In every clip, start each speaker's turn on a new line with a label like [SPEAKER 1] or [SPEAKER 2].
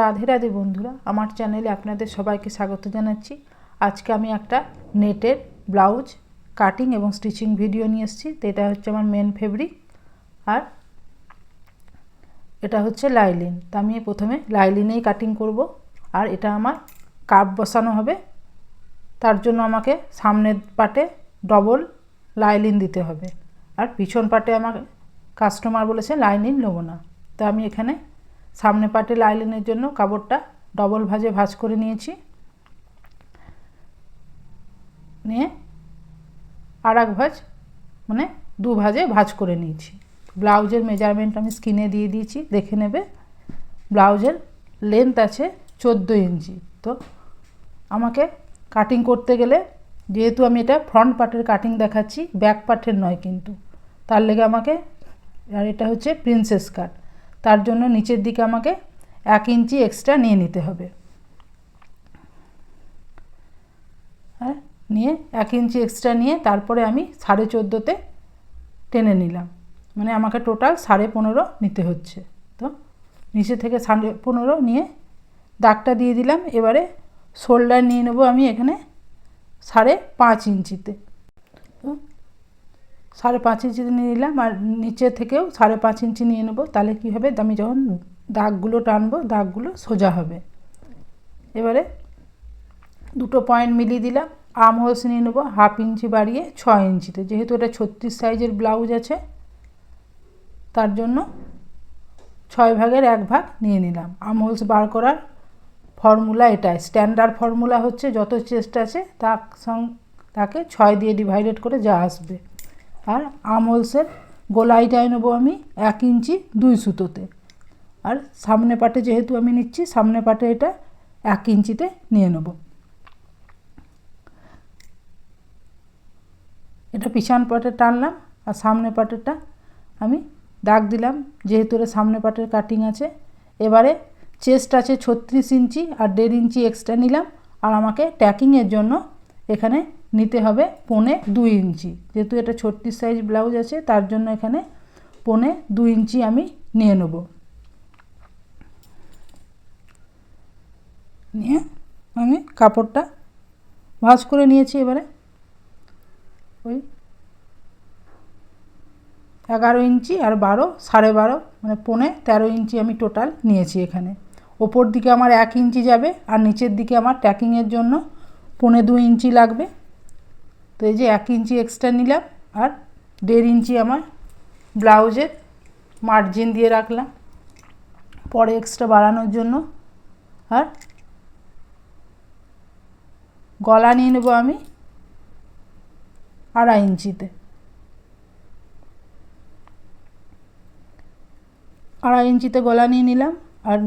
[SPEAKER 1] রাধে রাধে বন্ধুরা, আমার চ্যানেলে আপনাদের সবাইকে স্বাগত জানাচ্ছি। আজকে আমি একটা নেটের ব্লাউজ কাটিং এবং স্টিচিং ভিডিও নিয়ে এসেছি। তো এটা হচ্ছে আমার মেন ফেব্রিক আর এটা হচ্ছে লাইলিন। তো আমি প্রথমে লাইলিনেই কাটিং করব আর এটা আমার কাপ বসানো হবে। তার জন্য আমাকে সামনের পাটে ডবল লাইলিন দিতে হবে। আর পিছন পাটে আমার কাস্টমার বলেছে লাইনিং নেব না। তো আমি এখানে সামনে পাটে লাইলিনের জন্য কাপড়টা ডবল ভাজে ভাজ করে নিয়েছি। নিয়ে আর এক ভাজ মানে দু ভাজে ভাজ করে নিয়েছি। ব্লাউজের মেজারমেন্ট আমি স্কিনে দিয়ে দিয়েছি, দেখে নেবে। ব্লাউজের লেন্থ আছে চোদ্দ ইঞ্চি। তো আমাকে কাটিং করতে গেলে, যেহেতু আমি এটা ফ্রন্ট পার্টের কাটিং দেখাচ্ছি ব্যাক পার্টের নয় কিন্তু। তার লেগে আমাকে, আর এটা হচ্ছে প্রিন্সেস কাট তার জন্য নিচের দিকে আমাকে এক ইঞ্চি এক্সট্রা নিয়ে নিতে হবে। হ্যাঁ নিয়ে এক ইঞ্চি এক্সট্রা নিয়ে তারপরে আমি সাড়ে চোদ্দোতে টেনে নিলাম। মানে আমাকে টোটাল সাড়ে পনেরো নিতে হচ্ছে। তো নিচে থেকে সাড়ে পনেরো নিয়ে দাগটা দিয়ে দিলাম। এবারে শোল্ডার নিয়ে নেব আমি এখানে সাড়ে পাঁচ ইঞ্চিতে। সাড়ে পাঁচ ইঞ্চিতে নিয়ে নিলাম আর নিচে থেকেও সাড়ে পাঁচ ইঞ্চি নিয়ে নেব, তাহলে কী হবে? আমি যখন দাগগুলো টানবো, দাগগুলো সোজা হবে। এবারে দুটো পয়েন্ট মিলিয়ে দিলাম আম হোলস নিয়ে নেব হাফ ইঞ্চি বাড়িয়ে ছ ইঞ্চিতে। যেহেতু এটা ছত্রিশ সাইজের ব্লাউজ আছে, তার জন্য ছয় ভাগের এক ভাগ নিয়ে নিলাম। আম হোলস বার করার ফর্মুলা এটাই। স্ট্যান্ডার্ড ফর্মুলা হচ্ছে যত চেস্ট আছে, তার সঙ্গে তাকে ছয় দিয়ে ডিভাইডেড করে যা আসবে। আর আমলসের গোলাইটায় নেব আমি এক ইঞ্চি দুই সুতোতে। আর সামনে পাটে যেহেতু আমি নিচ্ছি, সামনে পাটে এটা এক ইঞ্চিতে নিয়ে নেব। এটা পিছন পাটে টানলাম আর সামনে পাটেরটা আমি দাগ দিলাম, যেহেতু এটা সামনে পাটের কাটিং আছে। এবারে চেস্ট আছে ছত্রিশ ইঞ্চি আর দেড় ইঞ্চি এক্সট্রা নিলাম আর আমাকে ট্যাকিংয়ের জন্য এখানে নিতে হবে পনে দুই ইঞ্চি। যেহেতু এটা ছত্রিশ সাইজ ব্লাউজ আছে, তার জন্য এখানে পনে দু ইঞ্চি আমি নিয়ে নেব। নিয়ে আমি কাপড়টা ভাঁজ করে নিয়েছি এবারে। ওই এগারো ইঞ্চি আর বারো, সাড়ে বারো মানে পনে তেরো ইঞ্চি আমি টোটাল নিয়েছি এখানে। ওপর দিকে আমার এক ইঞ্চি যাবে আর নিচের দিকে আমার ট্যাকিংয়ের জন্য পনে দু ইঞ্চি লাগবে। তো এই যে এক ইঞ্চি এক্সট্রা নিলাম আর দেড় ইঞ্চি আমার ব্লাউজের মার্জিন দিয়ে রাখলাম। পরে এক্সট্রা বাড়ানোর জন্য আর গলা নিয়ে নেব আমি আড়াই ইঞ্চিতে। আড়াই ইঞ্চিতে গলা নিয়ে নিলাম আর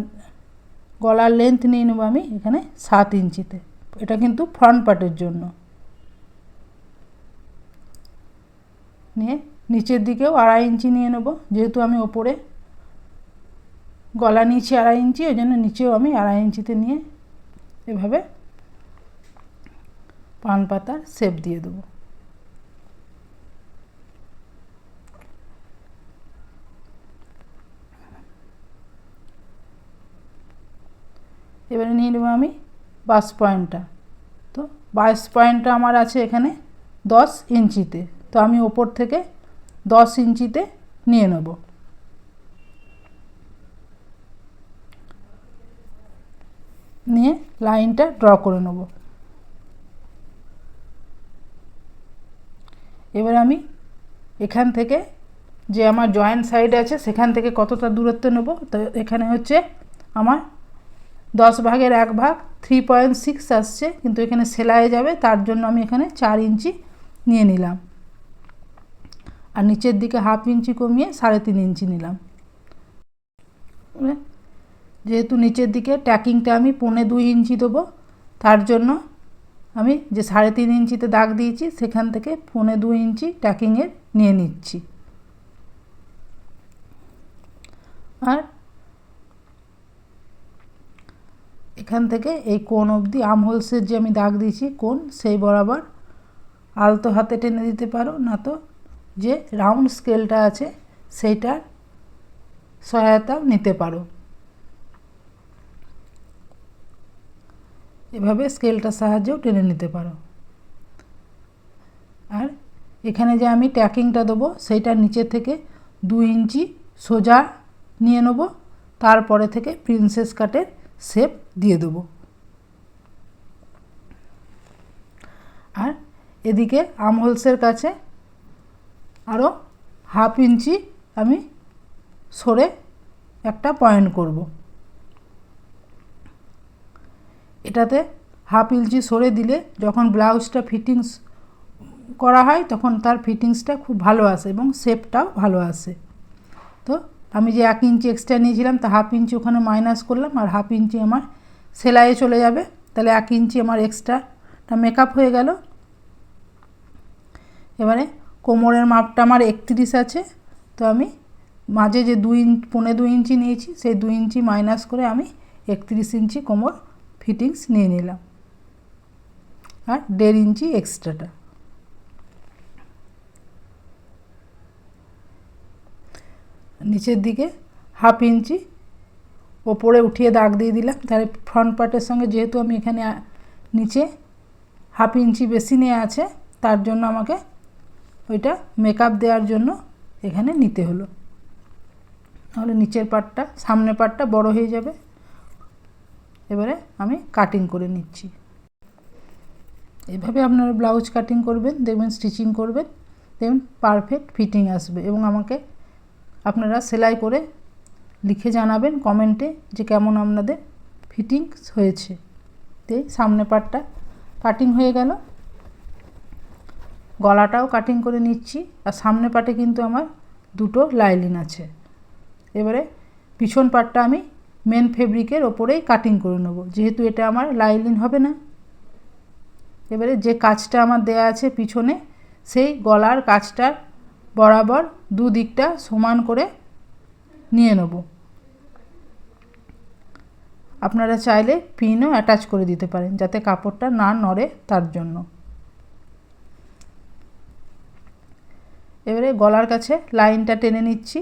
[SPEAKER 1] গলার লেন্থ নিয়ে নেব আমি এখানে সাত ইঞ্চিতে। এটা কিন্তু ফ্রন্ট পার্টের জন্য। নিয়ে নিচের দিকেও আড়াই ইঞ্চি নিয়ে নেব। যেহেতু আমি ওপরে গলা নিয়েছি আড়াই ইঞ্চি ওই জন্য নিচেও আমি আড়াই ইঞ্চিতে নিয়ে এভাবে পান পাতার শেপ দিয়ে দেবো। এবারে নিয়ে নেব আমি বাস পয়েন্টটা। তো বাইশ পয়েন্টটা আমার আছে এখানে দশ ইঞ্চিতে। তো আমি ওপর থেকে দশ ইঞ্চিতে নিয়ে নেব। নিয়ে লাইনটা ড্র করে নেব। এবার আমি এখান থেকে যে আমার জয়েন্ট সাইড আছে, সেখান থেকে কতটা দূরত্ব নেব? তো এখানে হচ্ছে আমার দশ ভাগের এক ভাগ থ্রি পয়েন্ট সিক্স আসছে, কিন্তু এখানে সেলাই যাবে, তার জন্য আমি এখানে চার ইঞ্চি নিয়ে নিলাম। আর নিচের দিকে হাফ ইঞ্চি কমিয়ে সাড়ে তিন ইঞ্চি নিলাম। যেহেতু নিচের দিকে ট্যাকিংটা আমি পৌনে দুই ইঞ্চি দেবো, তার জন্য আমি যে সাড়ে তিন ইঞ্চিতে দাগ দিয়েছি, সেখান থেকে পৌনে দুই ইঞ্চি ট্যাকিংয়ের নিয়ে নিচ্ছি। আর এখান থেকে এই কোন অবধি আম হোলসের যে আমি দাগ দিয়েছি কোন সেই বরাবর আলতো হাতে টেনে দিতে পারো, না তো যে রাউন্ড স্কেলটা আছে সেইটার সহায়তাও নিতে পারো। এভাবে স্কেলটার সাহায্যেও টেনে নিতে পারো। আর এখানে যে আমি ট্যাকিংটা দেবো সেইটার নিচে থেকে দু ইঞ্চি সোজা নিয়ে নেব, তারপরে থেকে প্রিন্সেস কাটের শেপ দিয়ে দেবো। আর এদিকে আমহোলসের কাছে আরও হাফ ইঞ্চি আমি সরে একটা পয়েন্ট করব। এটাতে হাফ ইঞ্চি সরে দিলে যখন ব্লাউজটা ফিটিংস করা হয় তখন তার ফিটিংসটা খুব ভালো আসে এবং শেপটাও ভালো আসে। তো আমি যে এক ইঞ্চি এক্সট্রা নিয়েছিলাম তা হাফ ইঞ্চি ওখানে মাইনাস করলাম আর হাফ ইঞ্চি আমার সেলাইয়ে চলে যাবে। তাহলে এক ইঞ্চি আমার এক্সট্রাটা মেকআপ হয়ে গেল। এবারে কোমরের মাপটা আমার একত্রিশ আছে, তো আমি মাঝে যে দুই ইঞ্চ পৌনে দুই ইঞ্চি নিয়েছি, সেই দুই ইঞ্চি মাইনাস করে আমি একত্রিশ ইঞ্চি কোমর ফিটিংস নিয়ে নিলাম। আর দেড় ইঞ্চি এক্সট্রাটা নিচের দিকে হাফ ইঞ্চি, ওপরে উঠিয়ে দাগ দিয়ে দিলাম, তাহলে ফ্রন্ট পার্টের সঙ্গে যেহেতু আমি এখানে নিচে হাফ ইঞ্চি বেশি নিয়ে আছে, তার জন্য আমাকে ওইটা মেকআপ দেওয়ার জন্য এখানে নিতে হলো। তাহলে নিচের পাটটা, সামনের পাটটা বড় হয়ে যাবে। এবারে আমি কাটিং করে নিচ্ছি। এভাবে আপনারা ব্লাউজ কাটিং করবেন, দেখবেন স্টিচিং করবেন, দেখবেন পারফেক্ট ফিটিং আসবে এবং আমাকে আপনারা সেলাই করে লিখে জানাবেন কমেন্টে যে কেমন আপনাদের ফিটিংস হয়েছে। তো সামনে পার্টটা কাটিং হয়ে গেল। গলাটাও কাটিং করে নিচ্ছি আর সামনে পাটে কিন্তু আমার দুটো লাইলিন আছে। এবারে পিছন পাটটা আমি মেন ফেব্রিকের ওপরেই কাটিং করে নেব, যেহেতু এটা আমার লাইলিন হবে না। এবারে যে কাজটা আমার দেয়া আছে পিছনে, সেই গলার কাজটার বরাবর দুদিকটা সমান করে নিয়ে নেব। আপনারা চাইলে পিনও অ্যাটাচ করে দিতে পারেন, যাতে কাপড়টা না নড়ে তার জন্য। এবারে গলার কাছে লাইনটা টেনে নিচ্ছি।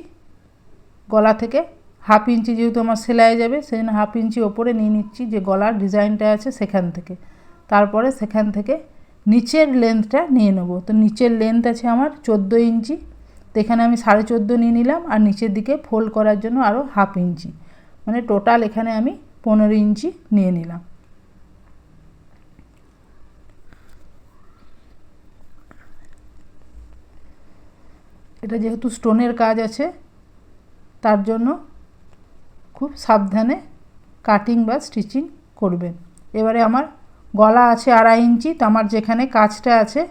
[SPEAKER 1] গলা থেকে হাফ ইঞ্চি যেহেতু আমার সেলাই যাবে সেই জন্য হাফ ইঞ্চি ওপরে নিয়ে নিচ্ছি যে গলার ডিজাইনটা আছে সেখান থেকে। তারপরে সেখান থেকে নিচের লেন্থটা নিয়ে নেব। তো নিচের লেন্থ আছে আমার চোদ্দ ইঞ্চি। তো এখানে আমি সাড়ে চোদ্দ নিয়ে নিলাম আর নিচের দিকে ফোল্ড করার জন্য আরও হাফ ইঞ্চি। মানে টোটাল এখানে আমি পনেরো ইঞ্চি নিয়ে নিলাম। এটা যেহেতু স্টোনের কাজ আছে, তার জন্য খুব সাবধানে কাটিং বা স্টিচিং করবেন। এবারে আমার গলা আছে আড়াই ইঞ্চি, তো আমার যেখানে কাজটা আছে,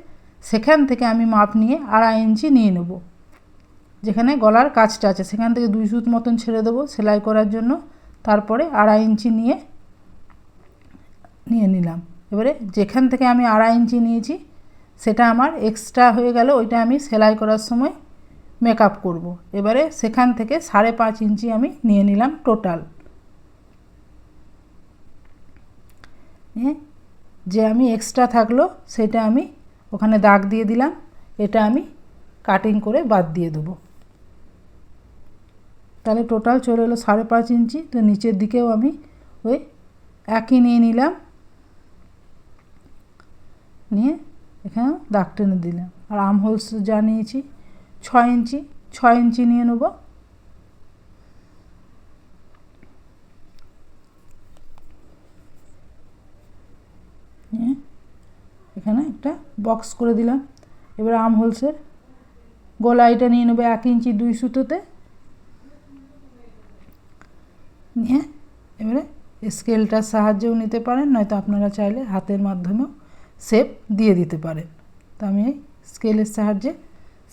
[SPEAKER 1] সেখান থেকে আমি মাপ নিয়ে আড়াই ইঞ্চি নিয়ে নেব। যেখানে গলার কাজটা আছে, সেখান থেকে দুই সুত মতন ছেড়ে দেবো সেলাই করার জন্য। তারপরে আড়াই ইঞ্চি নিয়ে নিয়ে নিলাম। এবারে যেখান থেকে আমি আড়াই ইঞ্চি নিয়েছি, সেটা আমার এক্সট্রা হয়ে গেল, ওইটা আমি সেলাই করার সময় মেকআপ করব। এবারে সেখান থেকে সাড়ে পাঁচ ইঞ্চি আমি নিয়ে নিলাম টোটাল যে আমি এক্সট্রা থাকল সেটা আমি ওখানে দাগ দিয়ে দিলাম, এটা আমি কাটিং করে বাদ দিয়ে দেবো। তাহলে টোটাল চলে এলো সাড়ে পাঁচ ইঞ্চি, তো নিচের দিকেও আমি ওই একই নিয়ে নিলাম। নিয়ে এখানে দাগ টেনে দিলাম। আর আম হোলস যা নিয়েছি ছয় ইঞ্চি ছয় ইঞ্চি নিয়ে নেব। এখানে একটা বক্স করে দিলাম। এবার আম হোলসের গোলাইটা নিয়ে নেব এক ইঞ্চি দুই সুতোতে। নিয়ে এবারে স্কেলটার সাহায্যেও নিতে পারেন, নয়তো আপনারা চাইলে হাতের মাধ্যমেও শেপ দিয়ে দিতে পারেন। তো আমি এই স্কেলের সাহায্যে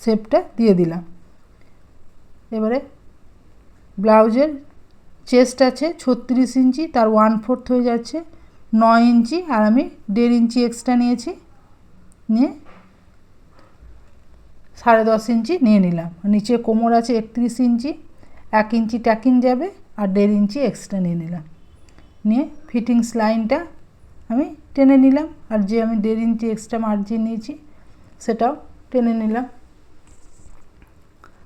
[SPEAKER 1] শেপটা দিয়ে দিলাম। এবারে ব্লাউজের চেস্ট আছে ছত্রিশ ইঞ্চি, তার ওয়ান ফোর্থ হয়ে যাচ্ছে। নয় ইঞ্চি আর আমি দেড় ইঞ্চি এক্সট্রা নিয়েছি, নিয়ে সাড়ে দশ ইঞ্চি নিয়ে নিলাম। নিচে কোমর আছে একত্রিশ ইঞ্চি, এক ইঞ্চি ট্যাকিং যাবে আর দেড় ইঞ্চি এক্সট্রা নিয়ে নিলাম। নিয়ে ফিটিংস লাইনটা আমি টেনে নিলাম আর যে আমি দেড় ইঞ্চি এক্সট্রা মার্জিন নিয়েছি, সেটাও টেনে নিলাম।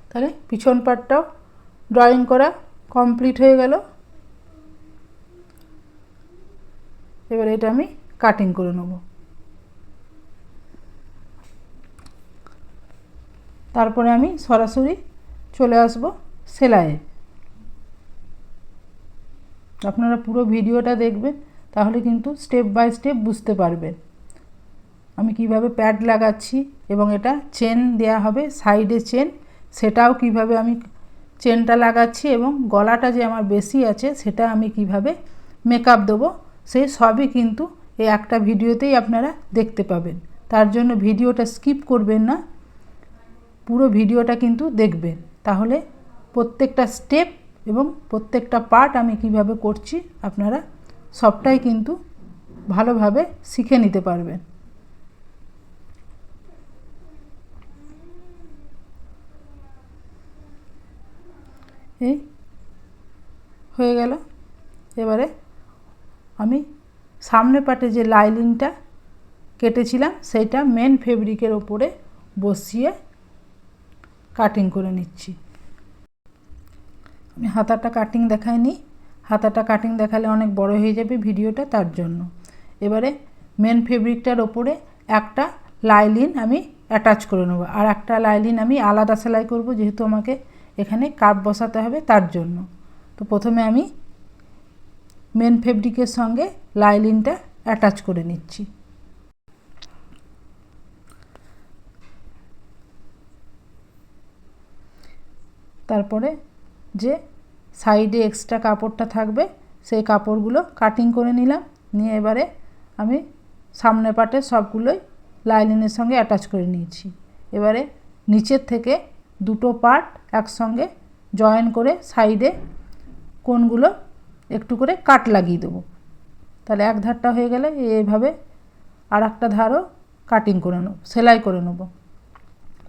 [SPEAKER 1] তাহলে পিছন পাটটাও ড্রয়িং করা কমপ্লিট হয়ে গেল। এবার এটা আমি কাটিং করে নেব। তারপরে আমি সরাসরি চলে আসব সেলাইয়ে। আপনারা পুরো ভিডিওটা দেখবেন, তাহলে কিন্তু স্টেপ বাই স্টেপ বুঝতে পারবেন। আমি কীভাবে প্যাড লাগাচ্ছি এবং এটা চেন দেয়া হবে সাইডে চেন সেটাও কীভাবে আমি চেনটা লাগাচ্ছি এবং গলাটা যে আমার বেশি আছে সেটা আমি কীভাবে মেকআপ দেবো সেই সবই কিন্তু এই একটা ভিডিওতেই আপনারা দেখতে পাবেন। তার জন্য ভিডিওটা স্কিপ করবেন না, পুরো ভিডিওটা কিন্তু দেখবেন। তাহলে প্রত্যেকটা স্টেপ এবং প্রত্যেকটা পার্ট আমি কীভাবে করছি আপনারা সবটাই কিন্তু ভালোভাবে শিখে নিতে পারবেন। এই হয়ে গেল। এবারে আমি সামনে পাটে যে লাইলিনটা কেটেছিলাম, সেইটা মেন ফেব্রিকের ওপরে বসিয়ে কাটিং করে নিচ্ছি। আমি হাতাটা কাটিং দেখাইনি। হাতাটা কাটিং দেখালে অনেক বড় হয়ে যাবে ভিডিওটা তার জন্য। এবারে মেন ফেব্রিকটার ওপরে একটা লাইলিন আমি অ্যাটাচ করে নেব। আর একটা লাইলিন আমি আলাদা সেলাই করব, যেহেতু আমাকে এখানে কাপ বসাতে হবে তার জন্য। তো প্রথমে আমি মেন ফেব্রিকের সঙ্গে লাইলিনটা অ্যাটাচ করে নিচ্ছি। তারপরে যে সাইডে এক্সট্রা কাপড়টা থাকবে, সেই কাপড়গুলো কাটিং করে নিলাম। নিয়ে এবারে আমি সামনে পাটে সবগুলোই লাইলিনের সঙ্গে অ্যাটাচ করে নিয়েছি। এবারে নিচের থেকে দুটো পার্ট একসঙ্গে জয়েন করে সাইডে কোনগুলো একটু করে কাট লাগিয়ে দেবো। তাহলে এক ধারটা হয়ে গেলে এইভাবে আর একটা ধারও কাটিং করে নেব, সেলাই করে নেব।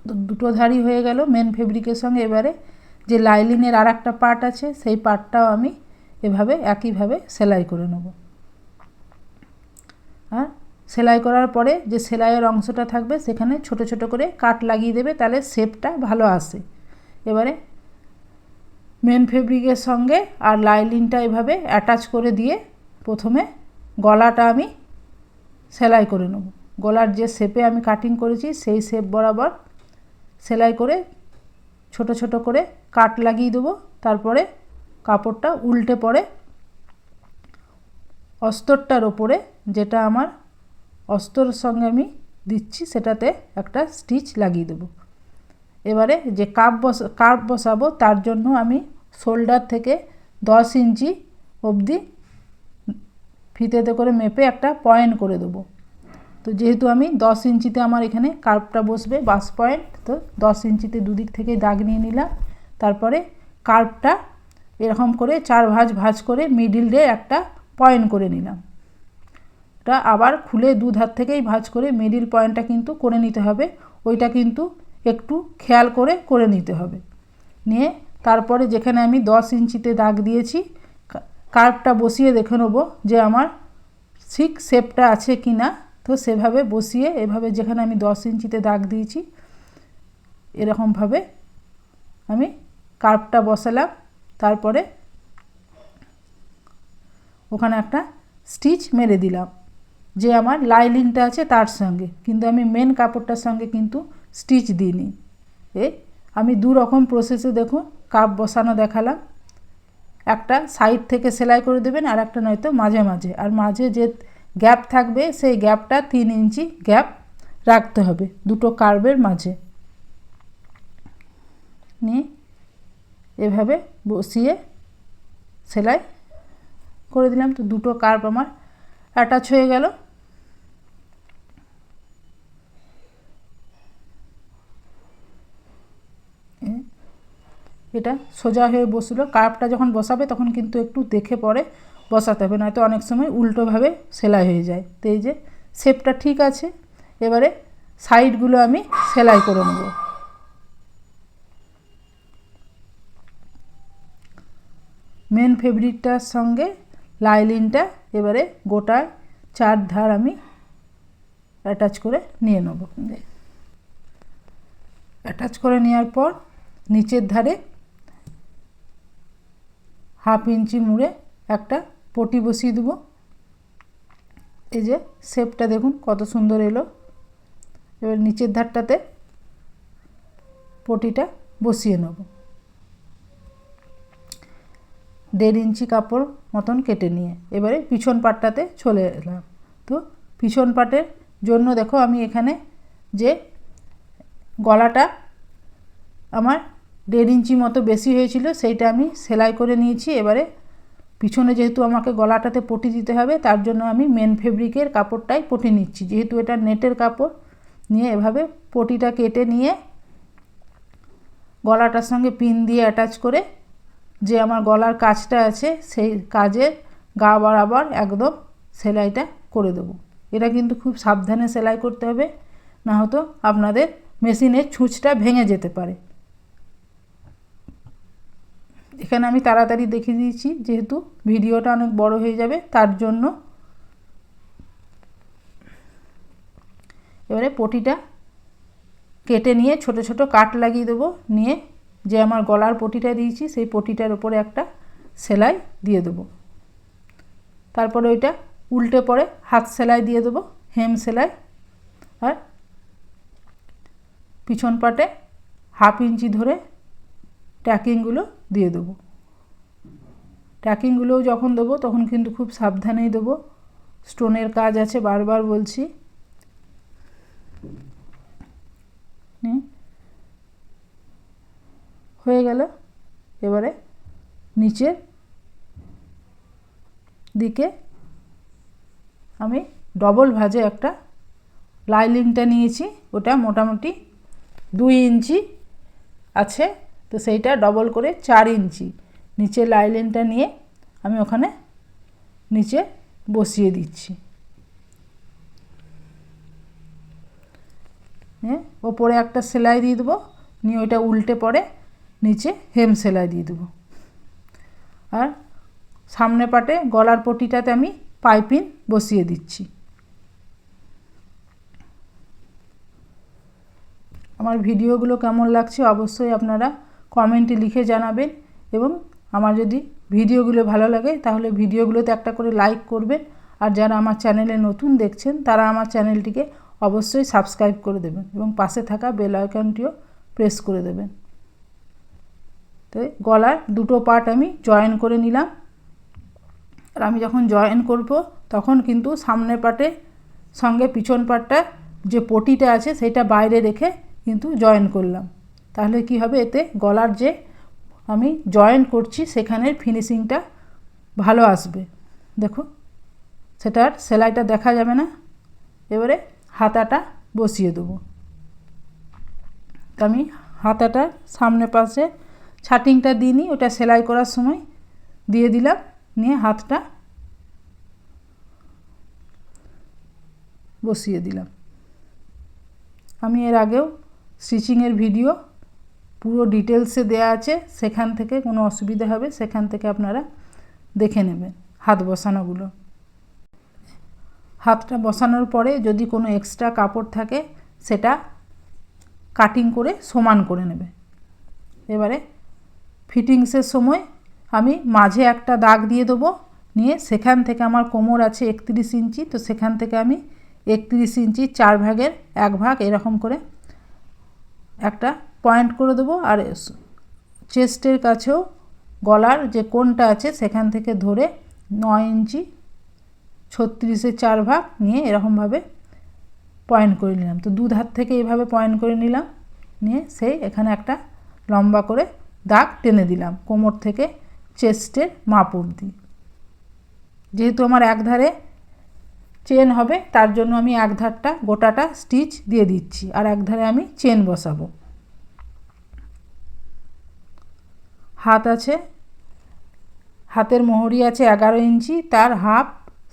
[SPEAKER 1] তো দুটো ধারই হয়ে গেল মেন ফেব্রিকের সঙ্গে এবারে যে লাইলিনের আর একটা পার্ট আছে, সেই পার্টটাও আমি এভাবে একইভাবে সেলাই করে নেব। আর সেলাই করার পরে যে সেলাইয়ের অংশটা থাকবে সেখানে ছোট ছোট করে কাট লাগিয়ে দেবে, তাহলে শেপটা ভালো আসে। এবারে মেন ফেব্রিকের সঙ্গে আর লাইলিনটা এভাবে অ্যাটাচ করে দিয়ে প্রথমে গলাটা আমি সেলাই করে নেব। গলার যে শেপে আমি কাটিং করেছি, সেই শেপ বরাবর সেলাই করে ছোট ছোট করে কাট লাগিয়ে দেবো। তারপরে কাপড়টা উল্টে পড়ে অস্তরটার ওপরে যেটা আমার অস্তর সঙ্গে আমি দিচ্ছি, সেটাতে একটা স্টিচ লাগিয়ে দেবো। এবারে যে কাপ বস, কাপ বসাবো, তার জন্য আমি শোল্ডার থেকে দশ ইঞ্চি অবধি ফিতেতে করে মেপে একটা পয়েন্ট করে দেবো। তো যেহেতু আমি দশ ইঞ্চিতে আমার এখানে কার্ভটা বসবে, বাস পয়েন্ট তো দশ ইঞ্চিতে দুদিক থেকে দাগ নিয়ে নিলাম। তারপরে কার্ভটা এরকম করে চার ভাঁজ ভাঁজ করে মিডিল ডে একটা পয়েন্ট করে নিলাম। ওটা আবার খুলে দু ধার থেকেই ভাঁজ করে মিডিল পয়েন্টটা কিন্তু করে নিতে হবে। ওইটা কিন্তু একটু খেয়াল করে করে নিতে হবে। নিয়ে তারপরে যেখানে আমি দশ ইঞ্চিতে দাগ দিয়েছি কার্ভটা বসিয়ে দেখে নেব যে আমার ঠিক শেপটা আছে কি না। তো সেভাবে বসিয়ে এভাবে যেখানে আমি দশ ইঞ্চিতে দাগ দিয়েছি, এরকমভাবে আমি কার্ভটা বসালাম। তারপরে ওখানে একটা স্টিচ মেরে দিলাম। যে আমার লাইলিংটা আছে তার সঙ্গে। কিন্তু আমি মেন কাপড়টার সঙ্গে কিন্তু স্টিচ দিইনি। এ, আমি দু রকম প্রসেসে দেখুন, কাপ বসানো দেখালাম। একটা সাইড থেকে সেলাই করে দেবেন আর একটা নয়তো মাঝে মাঝে। আর মাঝে যে গ্যাপ থাকবে, সেই গ্যাপটা তিন ইঞ্চি গ্যাপ রাখতে হবে দুটো কার্ভের মাঝে। নিয়ে এভাবে বসিয়ে সেলাই করে দিলাম। তো দুটো কার্ভ আমার অ্যাটাচ হয়ে গেল। এটা সোজা হয়ে বসল। কার্ভটা যখন বসাবে তখন কিন্তু একটু দেখে পরে বসাতে হবে, নয়তো অনেক সময় উল্টোভাবে সেলাই হয়ে যায়। তো এই যে শেপটা ঠিক আছে, এবারে সাইডগুলো আমি সেলাই করে নেব। মেন ফেব্রিকটার সঙ্গে লাইলিনটা এবারে গোটা চার ধার আমি অ্যাটাচ করে নিয়ে নেব। অ্যাটাচ করে নেওয়ার পর নিচের ধারে হাফ ইঞ্চি মুড়ে একটা পটি বসিয়ে দেবো। এই যে শেপটা দেখুন কত সুন্দর এলো। এবার নিচের ধারটাতে পটিটা বসিয়ে নেব। দেড় ইঞ্চি কাপড় মতন কেটে নিয়ে এবারে পিছন পাটটাতে চলে এলাম। তো পিছন পাটের জন্য দেখো আমি এখানে যে গলাটা আমার দেড় ইঞ্চি মতো বেশি হয়েছিল, সেইটা আমি সেলাই করে নিয়েছি। এবারে পিছনে যেহেতু আমাকে গলাটাতে পটি দিতে হবে, তার জন্য আমি মেন ফেব্রিকের কাপড়টাই পটি নিচ্ছি। যেহেতু এটা নেটের কাপড়, নিয়ে এভাবে পটিটা কেটে নিয়ে গলাটার সঙ্গে পিন দিয়ে অ্যাটাচ করে যে আমার গলার কাজটা আছে, সেই কাজের গা বরাবর একদম সেলাইটা করে দেবো। এটা কিন্তু খুব সাবধানে সেলাই করতে হবে, না হতো আপনাদের মেশিনের ছুঁচটা ভেঙে যেতে পারে। এখানে আমি তাড়াতাড়ি দেখিয়ে দিয়েছি, যেহেতু ভিডিওটা অনেক বড় হয়ে যাবে, তার জন্য। এবারে পটিটা কেটে নিয়ে ছোট ছোট কাট লাগিয়ে দেবো, নিয়ে যে আমার গলার পটিটা দিয়েছি, সেই পটিটার উপরে একটা সেলাই দিয়ে দেবো। তারপরে ওইটা উল্টে পরে হাত সেলাই দিয়ে দেবো, হেম সেলাই। আর পিছন পাটে হাফ ইঞ্চি ধরে ট্যাকিংগুলো দিয়ে দেবো। ট্যাকিংগুলোও যখন দেবো, তখন কিন্তু খুব সাবধানেই দেবো। স্টোনের কাজ আছে, বারবার বলছি। হয়ে গেল। এবারে নিচের দিকে আমি ডবল ভাজে একটা লাইলিংটা নিয়েছি। ওটা মোটামুটি দুই ইঞ্চি আছে। তো সেইটা ডবল করে চার ইঞ্চি। নিচে লাইলেনটা নিয়ে আমি ওখানে নিচে বসিয়ে দিচ্ছি। হ্যাঁ ওপরে একটা সেলাই দিয়ে দেবো, নিয়ে ওইটা উল্টে পরে নিচে হেম সেলাই দিয়ে দেবো। আর সামনে পাটে গলার পটিটাতে আমি পাইপিং বসিয়ে দিচ্ছি। আমার ভিডিওগুলো কেমন লাগছে অবশ্যই আপনারা কমেন্টে লিখে জানাবেন এবং আমার যদি ভিডিওগুলো ভালো লাগে তাহলে ভিডিওগুলোতে একটা করে লাইক করবেন। আর যারা আমার চ্যানেলে নতুন দেখছেন, তারা আমার চ্যানেলটিকে অবশ্যই সাবস্ক্রাইব করে দেবেন এবং পাশে থাকা বেল আইকনটিও প্রেস করে দেবেন। তো গলার দুটো পার্ট আমি জয়েন করে নিলাম। আর আমি যখন জয়েন করব, তখন কিন্তু সামনের পার্টে সঙ্গে পিছন পার্টটা যে পটিটা আছে, সেটা বাইরে রেখে কিন্তু জয়েন করলাম। তাহলে কি হবে এতে? গলার যে আমি জয়েন করছি সেখানের ফিনিশিংটা ভালো আসবে। দেখো সেটার সেলাইটা দেখা যাবে না। এবারে হাতাটা বসিয়ে দেবো। তো আমি হাতাটার সামনে পাশে ছাটিংটা দিইনি, ওটা সেলাই করার সময় দিয়ে দিলাম, নিয়ে হাতটা বসিয়ে দিলাম। আমি এর আগেও স্টিচিংয়ের ভিডিও পুরো ডিটেলসে দেয়া আছে, সেখান থেকে কোনো অসুবিধা হবে, সেখান থেকে আপনারা দেখে নেবেন হাত বসানোগুলো। হাতটা বসানোর পরে যদি কোনো এক্সট্রা কাপড় থাকে, সেটা কাটিং করে সমান করে নেবে। এবারে ফিটিংসের সময় আমি মাঝে একটা দাগ দিয়ে দেবো, নিয়ে সেখান থেকে আমার কোমর আছে একত্রিশ ইঞ্চি, তো সেখান থেকে আমি একত্রিশ ইঞ্চি চার ভাগের এক ভাগ এরকম করে একটা পয়েন্ট করে দেবো আর চেস্টের কাছেও গলার যে কোনটা আছে সেখান থেকে ধরে নয় ইঞ্চি ছত্রিশে চার ভাগ নিয়ে এরকমভাবে পয়েন্ট করে নিলাম। তো দু ধার থেকে এইভাবে পয়েন্ট করে নিলাম, নিয়ে সেই এখানে একটা লম্বা করে দাগ টেনে দিলাম কোমর থেকে চেস্টের মাপ অবধি। যেহেতু আমার এক ধারে চেন হবে, তার জন্য আমি এক ধারটা গোটাটা স্টিচ দিয়ে দিচ্ছি আর এক ধারে আমি চেন বসাবো। হাত আছে, হাতের মোহরি আছে এগারো ইঞ্চি, তার হাফ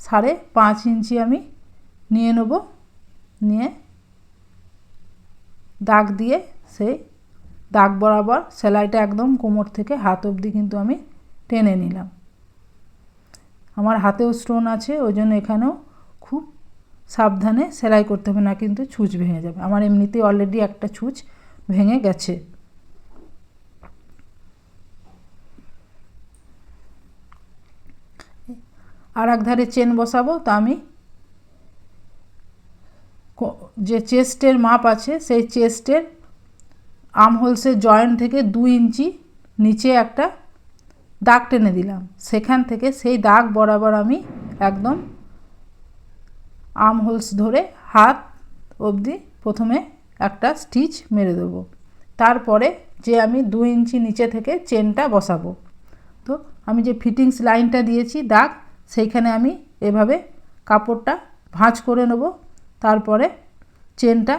[SPEAKER 1] সাড়ে পাঁচ ইঞ্চি আমি নিয়ে নেব, নিয়ে দাগ দিয়ে সেই দাগ বরাবর সেলাইটা একদম কোমর থেকে হাত অবধি কিন্তু আমি টেনে নিলাম। আমার হাতেও স্টোন আছে, ওই জন্য এখানেও খুব সাবধানে সেলাই করতে হবে, না কিন্তু ছুঁচ ভেঙে যাবে। আমার এমনিতেই অলরেডি একটা ছুঁচ ভেঙে গেছে। আর এক ধারে চেন বসাবো, তা আমি যে চেস্টের মাপ আছে, সেই চেস্টের আর্ম হোলসের জয়েন্ট থেকে দু ইঞ্চি নিচে একটা দাগ টেনে দিলাম। সেখান থেকে সেই দাগ বরাবর আমি একদম আর্ম হোলস ধরে হাত অবধি প্রথমে একটা স্টিচ মেরে দেবো। তারপরে যে আমি দু ইঞ্চি নিচে থেকে চেনটা বসাবো। তো আমি যে ফিটিংস লাইনটা দিয়েছি, দাগ সেইখানে আমি এভাবে কাপড়টা ভাঁজ করে নেব। তারপরে চেনটা,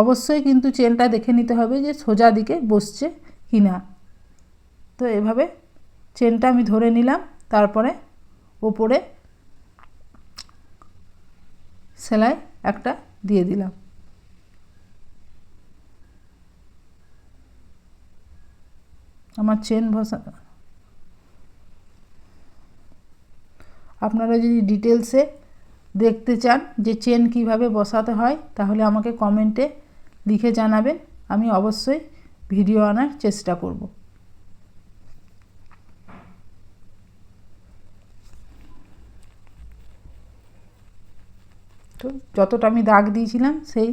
[SPEAKER 1] অবশ্যই কিন্তু চেনটা দেখে নিতে হবে যে সোজা দিকে বসছে কি না তো এভাবে চেনটা আমি ধরে নিলাম, তারপরে ওপরে সেলাই একটা দিয়ে দিলাম। আমার চেন বসা আপনারা যদি ডিটেলসে দেখতে চান যে চেন কীভাবে বসাতে হয়, তাহলে আমাকে কমেন্টে লিখে জানাবেন। আমি অবশ্যই ভিডিও আনার চেষ্টা করব। তো যতটা আমি দাগ দিয়েছিলাম, সেই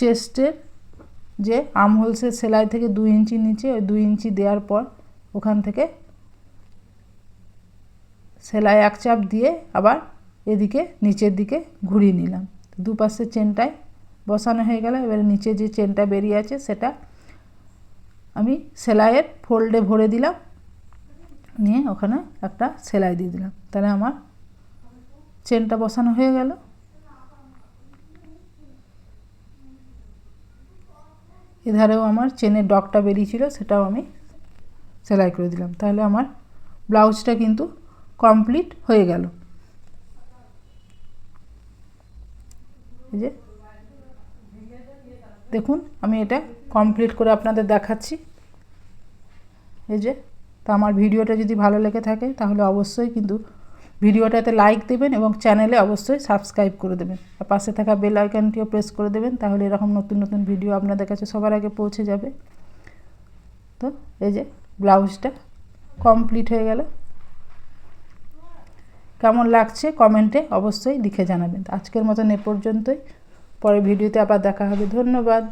[SPEAKER 1] চেস্টের যে আমহোলসের সেলাই থেকে দুই ইঞ্চি নিচে, ওই দুই ইঞ্চি দেওয়ার পর ওখান থেকে সেলাই এক চাপ দিয়ে আবার এদিকে, নিচের দিকে ঘুরিয়ে নিলাম। দুপাশে চেনটায় বসানো হয়ে গেল। এবারে নিচে যে চেনটা বেরিয়ে আছে, সেটা আমি সেলাইয়ের ফোল্ডে ভরে দিলাম। নিয়ে ওখানে একটা সেলাই দিয়ে দিলাম। তাহলে আমার চেনটা বসানো হয়ে গেল। এধারেও আমার চেনের ডগটা বেরিয়েছিল, সেটাও আমি সেলাই করে দিলাম। তাহলে আমার ব্লাউজটা কিন্তু কমপ্লিট হয়ে গেল। যে। দেখুন, আমি এটা কমপ্লিট করে আপনাদের দেখাচ্ছি। এই যে, তো আমার ভিডিওটা যদি ভালো লেগে থাকে, তাহলে অবশ্যই কিন্তু ভিডিওটাতে লাইক দেবেন এবং চ্যানেলে অবশ্যই সাবস্ক্রাইব করে দেবেন। আর পাশে থাকা বেল আইকনটিও প্রেস করে দেবেন, তাহলে এরকম নতুন নতুন ভিডিও আপনাদের কাছে সবার আগে পৌঁছে যাবে। তো, এই যে, ব্লাউজটা কমপ্লিট হয়ে গেল। কেমন লাগছে কমেন্টে অবশ্যই লিখে জানাবেন। আজকের মতন এ পর্যন্তই। পরে ভিডিওতে আবার দেখা হবে। ধন্যবাদ।